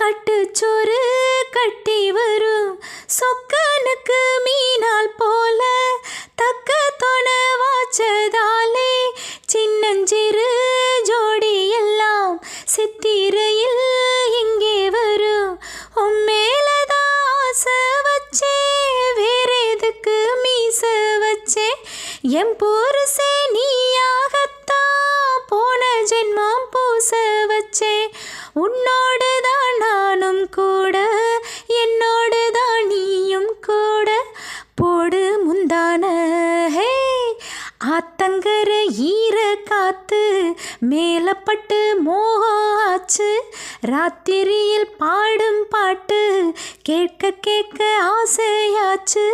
கட்டுச்சோறு கட்டி வரும். சொக்கனுக்கு மீனால் போல தக்க தொண வாச்சதாலே சின்னஞ்சிறு ஜோடி எல்லாம் சித்திரையில் இங்கே வரும். உம்மேலதான் ஆசை வச்சே வேற எதுக்கு மீச வச்சே? என் பொருசே நீயாகத்தான் போன ஜென்மம் பூச வச்சே. உன்னோடு ஆத்தங்கர ஈர காத்து மேலப்பட்டு மோகம் ஆச்சு ராத்திரியில் பாடும் பாட்டு கேட்க கேட்க ஆசையாச்சு.